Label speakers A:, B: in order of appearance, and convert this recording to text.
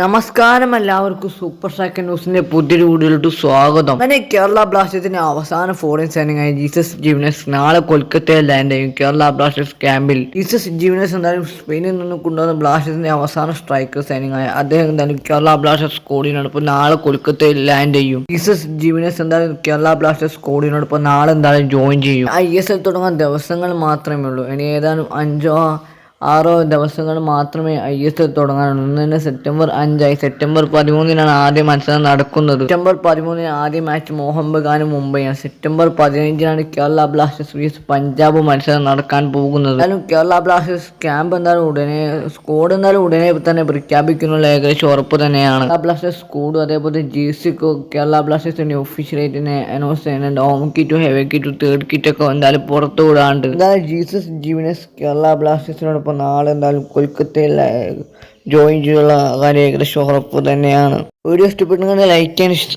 A: നമസ്കാരം എല്ലാവർക്കും super second ന്യൂസിന്റെ പുതിയൊരു വീഡിയോയിലോട്ട് സ്വാഗതം. അങ്ങനെ കേരള ബ്ലാസ്റ്റേഴ്സിന്റെ അവസാന ഫോറിൻ സൈനിങ് ജീസസ് ജീവനസ് നാളെ കൊൽക്കത്തയിൽ ലാൻഡ് ചെയ്യും കേരള ബ്ലാസ്റ്റേഴ്സ് ക്യാമ്പിൽ ജീസസ് ജീവനസ് എന്തായാലും സ്പെയിനിൽ നിന്ന് കൊണ്ടുവന്ന ബ്ലാസ്റ്റേഴ്സിന്റെ അവസാന സ്ട്രൈക്കർ സൈനിങ് ആയ അദ്ദേഹം എന്തായാലും കേരള ബ്ലാസ്റ്റേഴ്സ് കോടിനോടൊപ്പം നാളെ കൊൽക്കത്തയിൽ ലാൻഡ് ചെയ്യും. ജീസസ് ജീവനസ് എന്തായാലും കേരള ബ്ലാസ്റ്റേഴ്സ് കോടിനോടൊപ്പം നാളെ എന്തായാലും ജോയിൻ ചെയ്യും. ഐ എസ് എൽ തുടങ്ങാൻ ദിവസങ്ങൾ മാത്രമേ ഉള്ളൂ. ഇനി ഏതാനും അഞ്ചോ ആറോ ദിവസങ്ങൾ മാത്രമേ ഐ എസ് എൽ തുടങ്ങാനുള്ളൂ. സെപ്റ്റംബർ അഞ്ചായി. സെപ്റ്റംബർ പതിമൂന്നിനാണ് ആദ്യ മത്സരം നടക്കുന്നത്. സെപ്റ്റംബർ പതിമൂന്നിന് ആദ്യ മാച്ച് മോഹൻ ബഗാനും മുംബൈയാണ്. സെപ്റ്റംബർ പതിനഞ്ചിനാണ് കേരള ബ്ലാസ്റ്റേഴ്സ് vs പഞ്ചാബ് മത്സരം നടക്കാൻ പോകുന്നത്. എന്നാലും കേരള ബ്ലാസ്റ്റേഴ്സ് ക്യാമ്പ് എന്നാലും ഉടനെ സ്കോഡ് എന്നാലും ഉടനെ തന്നെ പ്രഖ്യാപിക്കുന്നുള്ള ഏകദേശം ഉറപ്പ് തന്നെയാണ്. കേരള ബ്ലാസ്റ്റേഴ്സ് സ്കോഡും അതേപോലെ ജി സിക്കോ കേരള ബ്ലാസ്റ്റേഴ്സിന്റെ ഒഫീഷ്യലായിട്ട് അനൗൺസ് ചെയ്യുന്നുണ്ട്. ഹോം കിറ്റും ഹെവി കിറ്റും തേർഡ് കിറ്റൊക്കെ എന്തായാലും പുറത്തു വിടാണ്ട് എന്തായാലും ജീസസ് ജീവനസ് കേരള ബ്ലാസ്റ്റേഴ്സിനോടൊപ്പം നാളെ എന്തായാലും കൊൽക്കത്തയിൽ ജോയിൻ ചെയ്യുള്ള കാര്യം ഏകദേശം ഉറപ്പ് തന്നെയാണ്. വീഡിയോ ഇഷ്ടപ്പെട്ടെങ്കിൽ ലൈക്ക് ചെയ്യാൻ